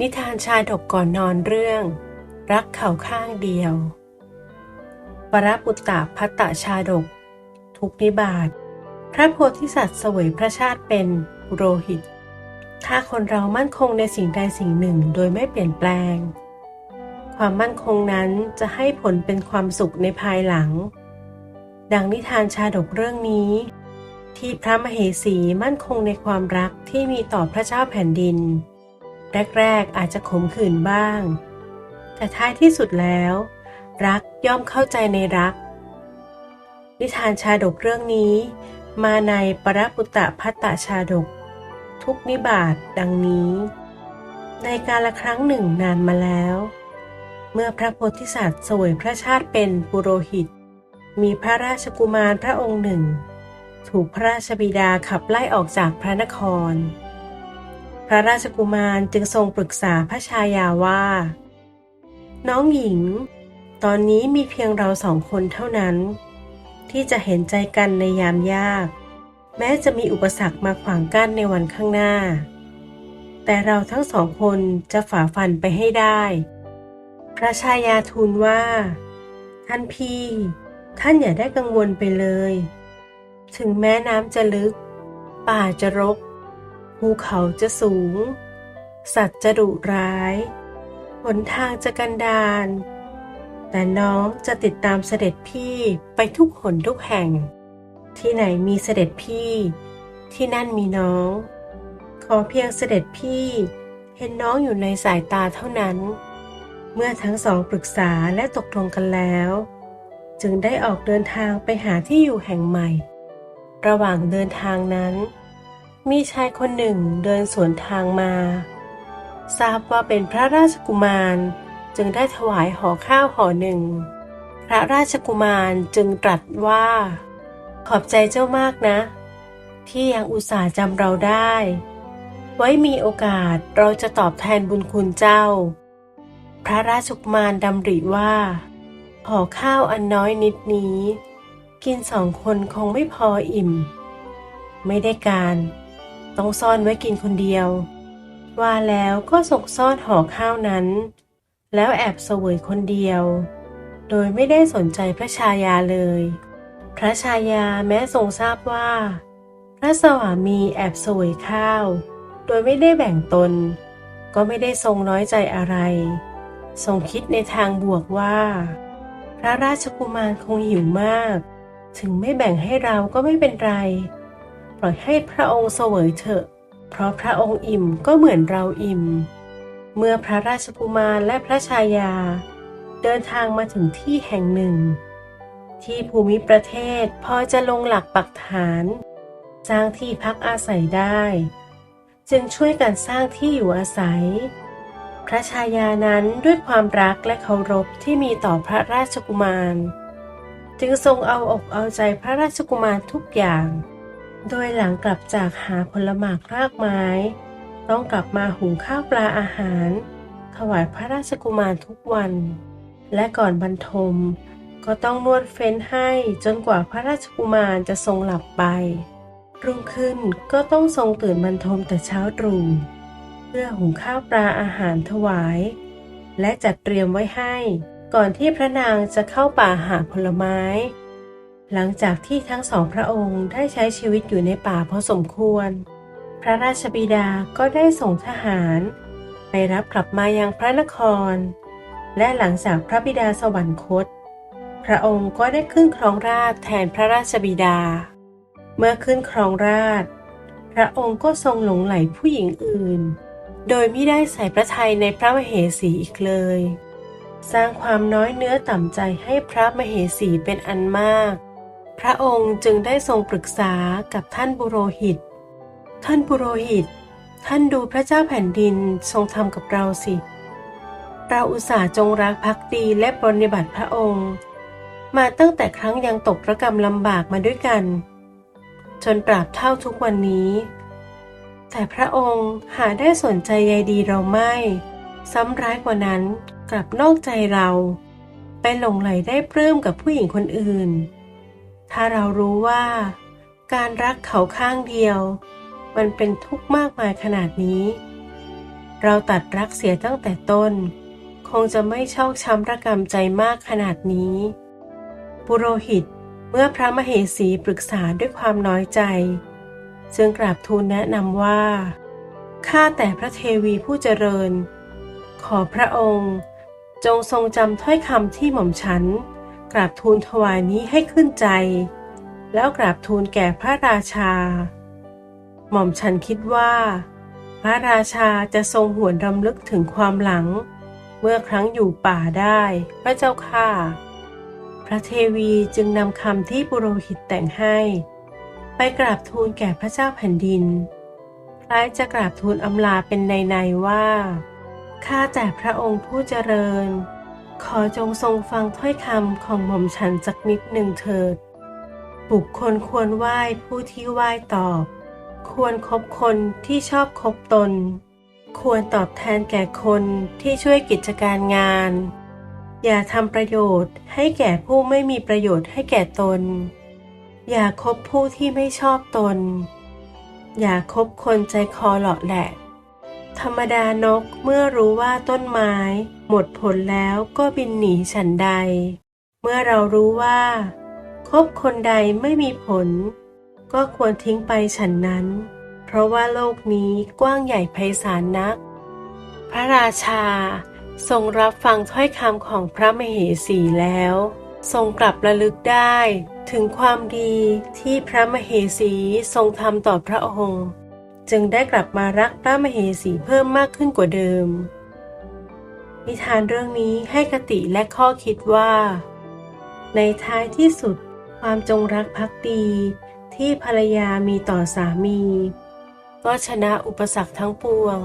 นิทานชาดกก่อนนอนเรื่อง รักเขาข้างเดียว ปรปุตตะพัตตชาดก ทุกนิบาตพระโพธิสัตว์เสวยพระชาติเป็นโรหิต ถ้าคนเรามั่นคงในสิ่งใดสิ่งหนึ่งโดยไม่เปลี่ยนแปลง ความมั่นคงนั้นจะให้ผลเป็นความสุขในภายหลัง ดังนิทานชาดกเรื่องนี้ ที่พระมเหสีมั่นคงในความรักที่มีต่อพระเจ้าแผ่นดิน แรกๆอาจจะขมขื่นบ้าง แต่ท้ายที่สุดแล้ว รักย่อมเข้าใจในรัก นิทานชาดกเรื่องนี้ มาในปรปุตตะพัตตชาดก ทุกนิบาตดังนี้ ในกาลครั้งหนึ่งนานมาแล้ว เมื่อพระโพธิสัตว์สวยพระชาติเป็นปุโรหิต มีพระราชกุมารพระองค์หนึ่ง ถูกพระราชบิดาขับไล่ออกจากพระนคร พระราชกุมารจึงทรงปรึกษาพระชายาว่า น้องหญิง ตอนนี้มีเพียงเราสองคนเท่านั้น ที่จะเห็นใจกันในยามยาก แม้จะมีอุปสรรคมาขวางกั้นในวันข้างหน้า แต่เราทั้งสองคนจะฝ่าฟันไปให้ได้ พระชายาทูลว่า ท่านพี่ ท่านอย่าได้กังวลไปเลย ถึงแม้น้ำจะลึก ป่าจะรก ภูเขาจะสูง สัตว์จะดุร้าย หนทางจะกันดารแต่น้องจะติดตามเสด็จพี่ไปทุกหนทุกแห่ง ที่ไหนมีเสด็จพี่ ที่นั่นมีน้อง ขอเพียงเสด็จพี่เห็นน้องอยู่ในสายตาเท่านั้น เมื่อทั้งสองปรึกษาและตกลงกันแล้ว จึงได้ออกเดินทางไปหาที่อยู่แห่งใหม่ ระหว่างเดินทางนั้น มีชายคนหนึ่งเดินสวนทางมา ทราบว่าเป็นพระราชกุมารจึงได้ถวายห่อข้าวห่อหนึ่ง พระราชกุมารจึงตรัสว่า ขอบใจเจ้ามากนะ ที่ยังอุตส่าห์จำเราได้ ไว้มีโอกาสเราจะตอบแทนบุญคุณเจ้า พระราชกุมารดำริว่า ห่อข้าวอันน้อยนิดนี้ กินสองคนคงไม่พออิ่ม ไม่ได้การ ต้องซ่อนไว้กินคนเดียว ว่าแล้วก็ส่งซ่อนห่อข้าวนั้น แล้วแอบเสวยคนเดียว โดยไม่ได้สนใจพระชายาเลย พระชายาแม้ทรงทราบว่า พระสวามีแอบเสวยข้าว โดยไม่ได้แบ่งตน ก็ไม่ได้ทรงน้อยใจอะไร ทรงคิดในทางบวกว่า พระราชกุมารคงหิวมาก ถึงไม่แบ่งให้เราก็ไม่เป็นไร ปล่อยให้พระองค์เสวยเถอะ เพราะพระองค์อิ่มก็เหมือนเราอิ่ม เมื่อพระราชกุมารและพระชายา เดินทางมาถึงที่แห่งหนึ่ง ที่ภูมิประเทศพอจะลงหลักปักฐานสร้างที่พักอาศัยได้ จึงช่วยกันสร้างที่อยู่อาศัย พระชายานั้นด้วยความรักและเคารพที่มีต่อพระราชกุมาร จึงทรงเอาอกเอาใจพระราชกุมารทุกอย่าง โดยหลังกลับจากหาผลหมากรากไม้ ต้องกลับมาหุงข้าวปลาอาหาร ถวายพระราชกุมารทุกวัน และก่อนบรรทม ก็ต้องนวดเฟ้นให้จนกว่าพระราชกุมารจะทรงหลับไป รุ่งขึ้นก็ต้องทรงตื่นบรรทมแต่เช้าตรู่ เพื่อหุงข้าวปลาอาหารถวาย และจัดเตรียมไว้ให้ ก่อนที่พระนางจะเข้าป่าหาผลไม้ หลังจากที่ทั้งสองพระองค์ได้ใช้ชีวิตอยู่ในป่าพอสมควร พระราชบิดาก็ได้ส่งทหาร ไปรับกลับมายังพระนคร และหลังจากพระบิดาสวรรคต พระองค์ก็ได้ขึ้นครองราชแทนพระราชบิดา เมื่อขึ้นครองราช พระองค์ก็ทรงหลงไหลผู้หญิงอื่น โดยไม่ได้ใส่พระทัยในพระมเหสีอีกเลย สร้างความน้อยเนื้อต่ำใจให้พระมเหสีเป็นอันมาก พระองค์จึงได้ทรงปรึกษากับท่านบุโรหิต ท่านบุโรหิต ท่านดูพระเจ้าแผ่นดินทรงทำกับเราสิ เราอุตส่าห์จงรักภักดีและปรนนิบัติพระองค์ มาตั้งแต่ครั้งยังตกระกรรมลำบากมาด้วยกัน จนตราบเท่าทุกวันนี้ แต่พระองค์หาได้สนใจใยดีเราไม่ ซ้ำร้ายกว่านั้นกลับนอกใจเรา ไปหลงไหลได้ปลื้มกับผู้หญิงคนอื่น ถ้าเรารู้ว่า การรักเขาข้างเดียว มันเป็นทุกข์มากมายขนาดนี้ เราตัดรักเสียตั้งแต่ต้น คงจะไม่ชอกช้ำระกำใจมากขนาดนี้ ปุโรหิตเมื่อพระมเหสีปรึกษาด้วยความน้อยใจ จึงกราบทูลแนะนำว่า ข้าแต่พระเทวีผู้เจริญ ขอพระองค์จงทรงจำถ้อยคำที่หม่อมฉัน กราบทูลถวายนี้ให้ขึ้นใจ แล้วกราบทูลแก่พระราชา หม่อมฉันคิดว่า พระราชาจะทรงหวนรำลึกถึงความหลัง เมื่อครั้งอยู่ป่าได้ พระเจ้าค่ะ พระเทวีจึงนำคำที่ปุโรหิตแต่งให้ ไปกราบทูลแก่พระเจ้าแผ่นดิน คล้ายจะกราบทูลอำลาเป็นในๆว่าข้าแต่พระองค์ผู้เจริญ ขอจงทรงฟังถ้อยคำของหม่อมฉันสักนิดหนึ่งเถิด บุคคลควรไหว้ผู้ที่ไหว้ตอบ ควรคบคนที่ชอบคบตน ควรตอบแทนแก่คนที่ช่วยกิจการงาน อย่าทำประโยชน์ให้แก่ผู้ไม่มีประโยชน์ให้แก่ตน อย่าคบผู้ที่ไม่ชอบตน อย่าคบคนใจคอหลาะแหละ ธรรมดานกเมื่อรู้ว่าต้นไม้ หมดผลแล้วก็บินหนีฉันใด เมื่อเรารู้ว่าคบคนใดไม่มีผล ก็ควรทิ้งไปฉันนั้น เพราะว่าโลกนี้กว้างใหญ่ไพศาลนัก พระราชาทรงรับฟังถ้อยคำของพระมเหสีแล้ว ทรงกลับระลึกได้ ถึงความดีที่พระมเหสีทรงทำต่อพระองค์ จึงได้กลับมารักพระมเหสีเพิ่มมากขึ้นกว่าเดิม นิทานเรื่องนี้ให้คติและข้อคิดว่า ในท้ายที่สุดความจงรักภักดีที่ภรรยามีต่อสามี ก็ชนะอุปสรรคทั้งปวง